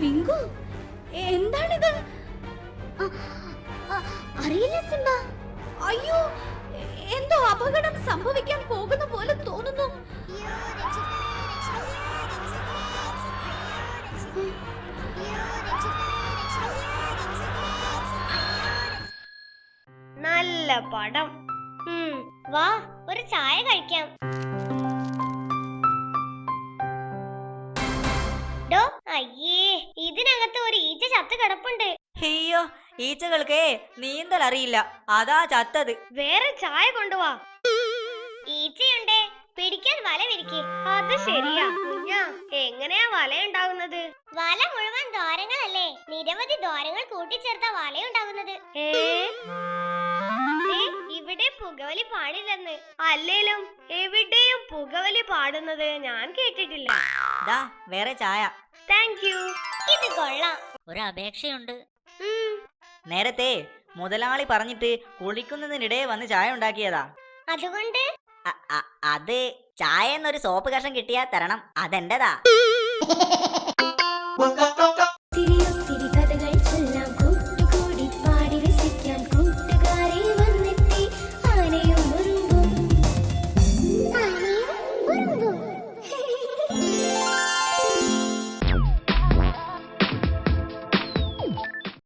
Pink എന്താണിത്? അറിയില്ല Simba. അയ്യോ എന്തോ അപകടം സംഭവിക്കാൻ പോകുന്ന പോലെ തോന്നുന്നു. നല്ല പടം. വാ ഒരു ചായ കഴിക്കാം. ഡോ അയ്യ കിടപ്പുണ്ട്. അയ്യോ ഈച്ചകൾക്കേ നീന്തൽ അറിയില്ല. അതാ ചത്തത്. വേറെ ചായ കൊണ്ടുവാ. ഈച്ചയുണ്ടേ. പിടിക്കാൻ വല വിരിക്കേ. അത് ശരിയാ. കുഞ്ഞാ എങ്ങനെയാ വല ഉണ്ടാകുന്നത്? വല മുഴുവൻ ദ്വാരങ്ങളല്ലേ? നിരവധി ദ്വാരങ്ങൾ കൂട്ടിച്ചേർത്ത വലയുണ്ടാകുന്നത് ഇവിടെ പുകവലി പാടില്ലെന്ന്. അല്ലേലും എവിടെയും പുകവലി പാടുന്നത് ഞാൻ കേട്ടിട്ടില്ല. ദാ വേറെ ചായ. Thank you. ഇത് കൊള്ളാം. ഒരു അപേക്ഷയുണ്ട്. നേരത്തെ മുതലാളി പറഞ്ഞിട്ട് കുളിക്കുന്നതിനിടെ വന്ന് ചായ ഉണ്ടാക്കിയതാ. അതുകൊണ്ട്? അ- അ- അത് ചായ എന്നൊരു സോപ്പ് കഷം കിട്ടിയാ തരണം. അതെന്റെതാ?